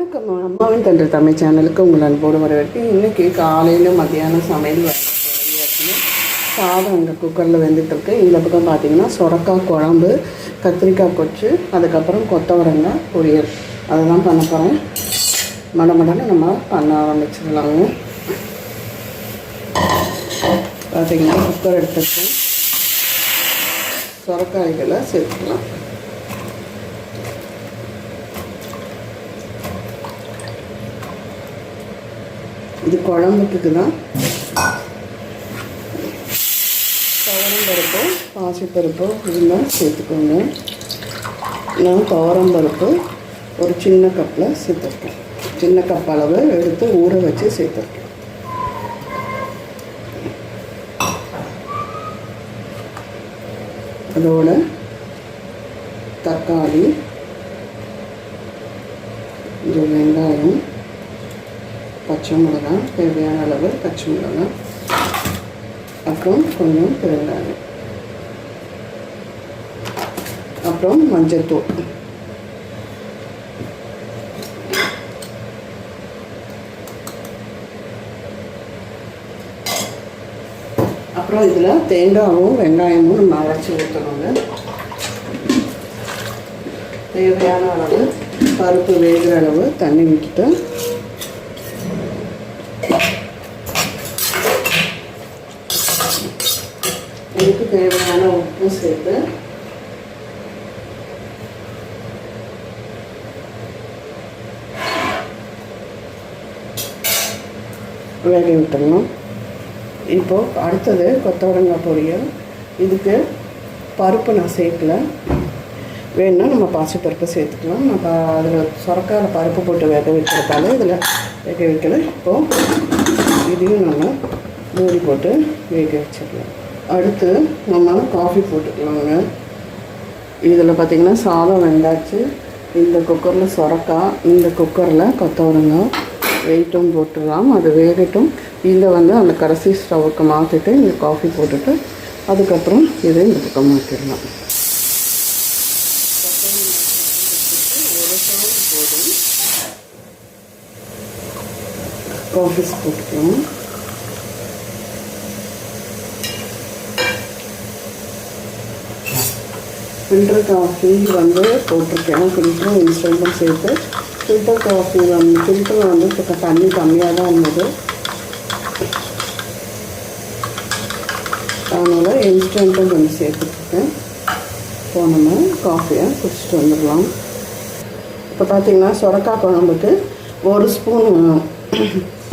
வணக்கம் அம்மாவின் தன்று தமிழ் சேனலுக்கு உங்கள் அன்போடு வரவேற்கு இன்றைக்கி காலையில் மத்தியானம் சமையல் சாதம் இங்கே குக்கரில் வெந்துட்டுருக்கு. இந்த பக்கம் பார்த்தீங்கன்னா சொரக்காய் குழம்பு கத்திரிக்காய் கொச்சு அதுக்கப்புறம் கொத்தவரங்காய் பொரியல். அதெல்லாம் பண்ண போகிறேன் மடமடன்னு நம்ம பண்ண ஆரம்பிச்சிடலாங்க. பார்த்தீங்கன்னா குக்கர் எடுத்துட்டு சொரக்காய்களை சேர்த்துக்கலாம். இது குழம்புக்கு தான் துவரம் பருப்பு. பாசிப்பருப்பு இதெல்லாம் சேர்த்துக்கோங்க. நான் துவரம் பருப்பு ஒரு சின்ன கப்பில் சேர்த்துருக்கேன். சின்ன கப் அளவு எடுத்து ஊற வச்சு சேர்த்துருக்கேன். அதோட தக்காளி இது வெங்காயம் பச்சை மிளகா தேவையான அளவு பச்சை மிளகா அப்புறம் கொஞ்சம் பெருங்காயம் அப்புறம் மஞ்சத்தூள். அப்புறம் இதில் தேங்காயும் வெங்காயமும் நம்ம அரைச்சி ஊற்றணுங்க தேவையான அளவு பருப்பு வேகிற அளவு தண்ணி விட்டுட்டு இதுக்கு தேவையான உப்பு சேர்த்து வேக விட்டுடணும். இப்போது அடுத்தது கொத்தவரங்காய் பொரியல். இதுக்கு பருப்பு நான் சேர்க்கல. வேணும்னா நம்ம பாசிப்பருப்பு சேர்த்துக்கலாம். நம்ம அதில் சொரக்காயில் பருப்பு போட்டு வேக வைக்கிறதால இதில் வேக வைக்கலை இப்போது இதையும் நம்ம மூடி போட்டு வேக வச்சிடலாம். அடுத்து நம்ம காஃபி போட்டுக்கலாங்க. இதில் பார்த்திங்கன்னா சாதம் வெந்தாச்சு. இந்த குக்கரில் சொரக்காய் இந்த குக்கரில் கொத்தவரங்காய் வெயிட்டும் போட்டுடலாம். அது வேகட்டும். இதை வந்து அந்த கடைசி ஸ்டவ்வுக்கு மாற்றிட்டு இந்த காஃபி போட்டுட்டு அதுக்கப்புறம் இதை இந்த பக்கம் மாற்றிடலாம் காஃபி போட்டுக்கலாம் ஃபில்டர் காஃபி வந்து போட்டிருக்கேன் ஃபில்டரும் இன்ஸ்டன்ட்டும் சேர்த்து ஃபில்டர் காஃபி வந்து ஃபில்டர் வந்து இப்போ தண்ணி கம்மியாக தான் இருந்தது அதனால் இன்ஸ்டன்ட்டும் கொஞ்சம் சேர்த்துருக்கேன் போனோம்னா காஃபியை குடிச்சிட்டு வந்துடலாம் இப்போ பார்த்தீங்கன்னா சுரக்கா குழம்புக்கு ஒரு ஸ்பூன்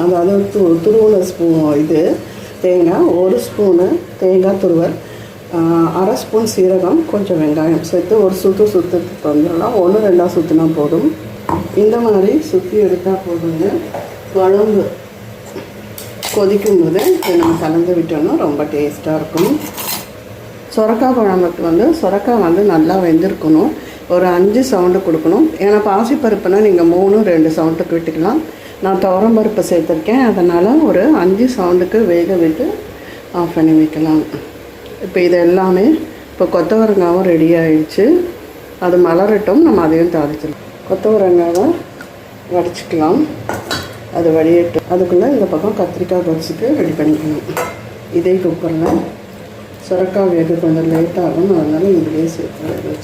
அதாவது து துருவன ஸ்பூன் இது தேங்காய் ஒரு ஸ்பூனு தேங்காய் துருவல் அரை ஸ்பூன் சீரகம் கொஞ்சம் வெங்காயம் சேர்த்து ஒரு சுற்று சுற்றுக்கு வந்துடலாம் ஒன்று ரெண்டாக சுற்றினா போதும். இந்த மாதிரி சுற்றி எடுத்தால் போதுங்க. குழம்பு கொதிக்கும் போது இதை நம்ம கலந்து விட்டோம்னா ரொம்ப டேஸ்ட்டாக இருக்கும். சொரக்காய் குழம்புக்கு வந்து சுரக்காய் வந்து நல்லா வெந்திருக்கணும். ஒரு அஞ்சு சவுண்டு கொடுக்கணும். ஏன்னா பாசிப்பருப்புனா நீங்கள் மூணு ரெண்டு சவுண்டுக்கு விட்டுக்கலாம். நான் துவரம் பருப்பு சேர்த்துருக்கேன். அதனால் ஒரு அஞ்சு சவுண்டுக்கு வேக விட்டு ஆஃப் பண்ணி வைக்கலாம். இப்போ இது எல்லாமே இப்போ கொத்தவரங்காவும் ரெடி ஆயிடுச்சு. அது மலரட்டும் நம்ம அதையும் தாளிச்சிடலாம். கொத்தவரங்காவை வடிச்சிக்கலாம். அது வடியட்டும். அதுக்குள்ளே இந்த பக்கம் கத்திரிக்காய் பறிச்சுட்டு ரெடி பண்ணிக்கணும் இதே குக்கரில் சுரக்காய் வேக கொஞ்சம் லேட்டாகும் அதனால் அதனால இதுலேயே சேர்த்து வேக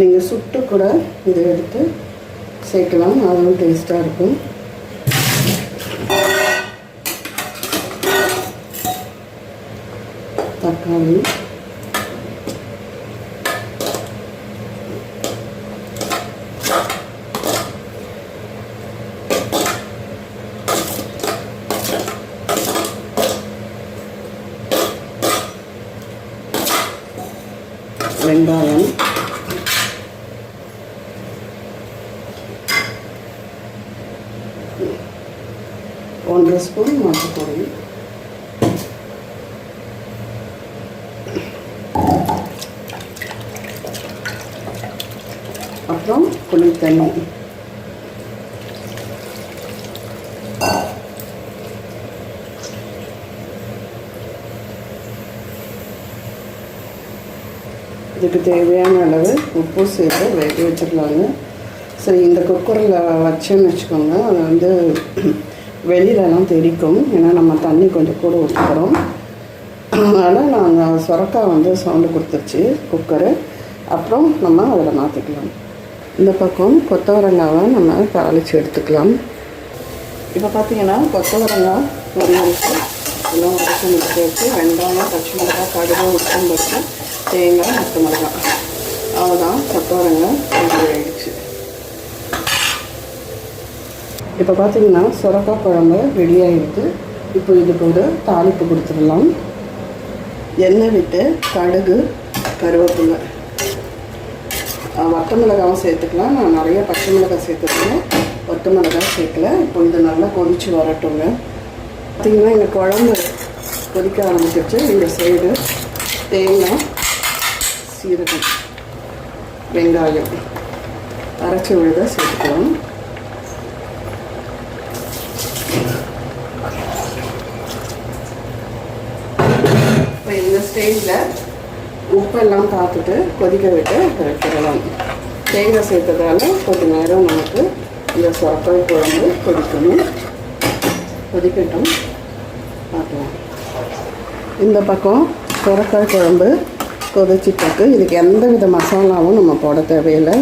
நீங்கள் சுட்டு கூட இதை எடுத்து சேர்க்கலாம். அதுவும் டேஸ்ட்டாக இருக்கும். தக்காளி. வெங்காயம். ஒன்றரை ஸ்பூன் மஞ்சப்பொடி அப்புறம் புளி தண்ணி. இதுக்கு தேவையான அளவு உப்பு சேர்த்து வேக வச்சுக்கலாங்க சரி இந்த குக்கரில் வச்சேன்னு வச்சுக்கோங்க. அது வந்து வெளியிலலாம் தெரிக்கும் ஏன்னா நம்ம தண்ணி கொஞ்சம் கூட ஊற்றுக்கிறோம் அதனால் நாங்கள் சுரக்காய் வந்து சவுண்டு கொடுத்துருச்சு குக்கரு. அப்புறம் நம்ம அதில் மாற்றிக்கலாம் இந்த பக்கம் கொத்தவரங்காவை நம்ம தாளித்து எடுத்துக்கலாம். இப்போ பார்த்தீங்கன்னா கொத்தவரங்காய் பொரியலுக்கு எல்லாம் உடச்சி முடிச்சு வச்சு வெங்காயம் பச்சை மிளகாய் கடுகு உட்டம் வச்சு தேங்காய் பச்சை மிளகாய் அவ்வளோதான் கொத்தவரங்காய் ரெடி ஆயிடுச்சு. இப்போ பார்த்தீங்கன்னா சுரக்காய் குழம்பு ரெடி இப்போ இதுக்கு ஒரு தாளிப்பு கொடுத்துடலாம். எண்ணெய் விட்டு கடுகு கருவேப்பிலை. வட்ட மிளகாவும் சேர்த்துக்கலாம். நான் நிறைய பச்சை மிளகாய் சேர்த்துருக்கேன். வட்ட மிளகாய் சேர்க்கல. இப்போ இது நல்லா கொதிச்சு வரட்டுங்க. பார்த்தீங்கன்னா இந்த குழம்பு கொதிக்க ஆரம்பிச்சிருச்சு. இந்த சைடு தேங்காய் சீரகம் வெங்காயம். அரைச்சி விழுத சேர்த்துக்கலாம் இப்போ இந்த ஸ்டேஜில் உப்பெல்லாம் பார்த்துட்டு கொதிக்க விட்டு வைக்கிறலாம் தேங்காய் சேர்த்ததால கொஞ்ச நேரம் நமக்கு இந்த சொரக்காய் குழம்பு கொதிக்கணும். கொதிக்கட்டும். பார்க்கலாம். இந்த பக்கம் சொரக்காய் குழம்பு கொதிச்சிட்ருக்கு இதுக்கு எந்த வித மசாலாவும் நம்ம போட தேவையில்லை.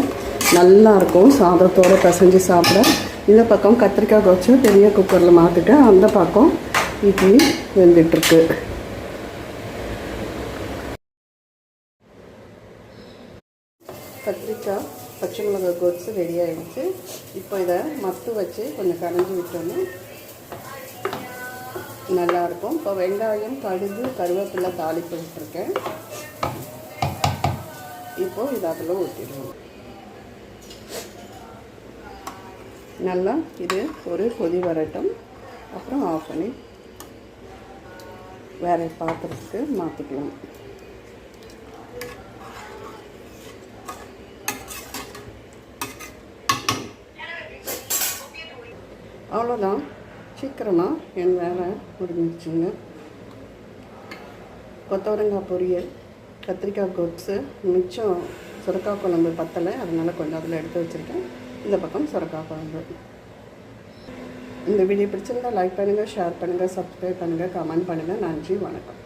நல்லாயிருக்கும் சாதத்தோடு பிசைஞ்சு சாப்பிட. இந்த பக்கம் கத்திரிக்காய் வச்சு பெரிய குக்கரில் மாற்றிட்டு அந்த பக்கம் இட்லி வெந்துட்டுருக்கு. கத்திரிக்காய் பச்சை மிளகாய் கொத்து ரெடி ஆகிடுச்சு இப்போ இதை மத்து வச்சு கொஞ்சம் கரைஞ்சி விட்டோன்னா நல்லாயிருக்கும் இப்போ வெங்காயம் கடுகு கருவேப்பிலை தாளிப்பு விட்டுருக்கேன் இப்போது இதை அதில் ஊற்றிடுவோம். நல்லா இது ஒரு கொதி வரட்டும். அப்புறம் ஆஃப் பண்ணி வேறு பாத்திரத்துக்கு மாற்றிக்கலாம் அவ்வளோதான் சீக்கிரமாக என் வேலை முடிஞ்சிச்சுங்க கொத்தவரங்காய் பொரியல் கத்திரிக்காய் கொட்ஸு மிச்சம் சுரக்காய் குழம்பு பத்தலை அதனால் கொஞ்சம் அதில் எடுத்து வச்சுருக்கேன். இந்த பக்கம் சுரக்காய் குழம்பு. இந்த வீடியோ பிடிச்சிருந்தால் லைக் பண்ணுங்கள் ஷேர் பண்ணுங்கள் சப்ஸ்கிரைப் பண்ணுங்கள் கமெண்ட் பண்ணுங்கள் நன்றி வணக்கம்.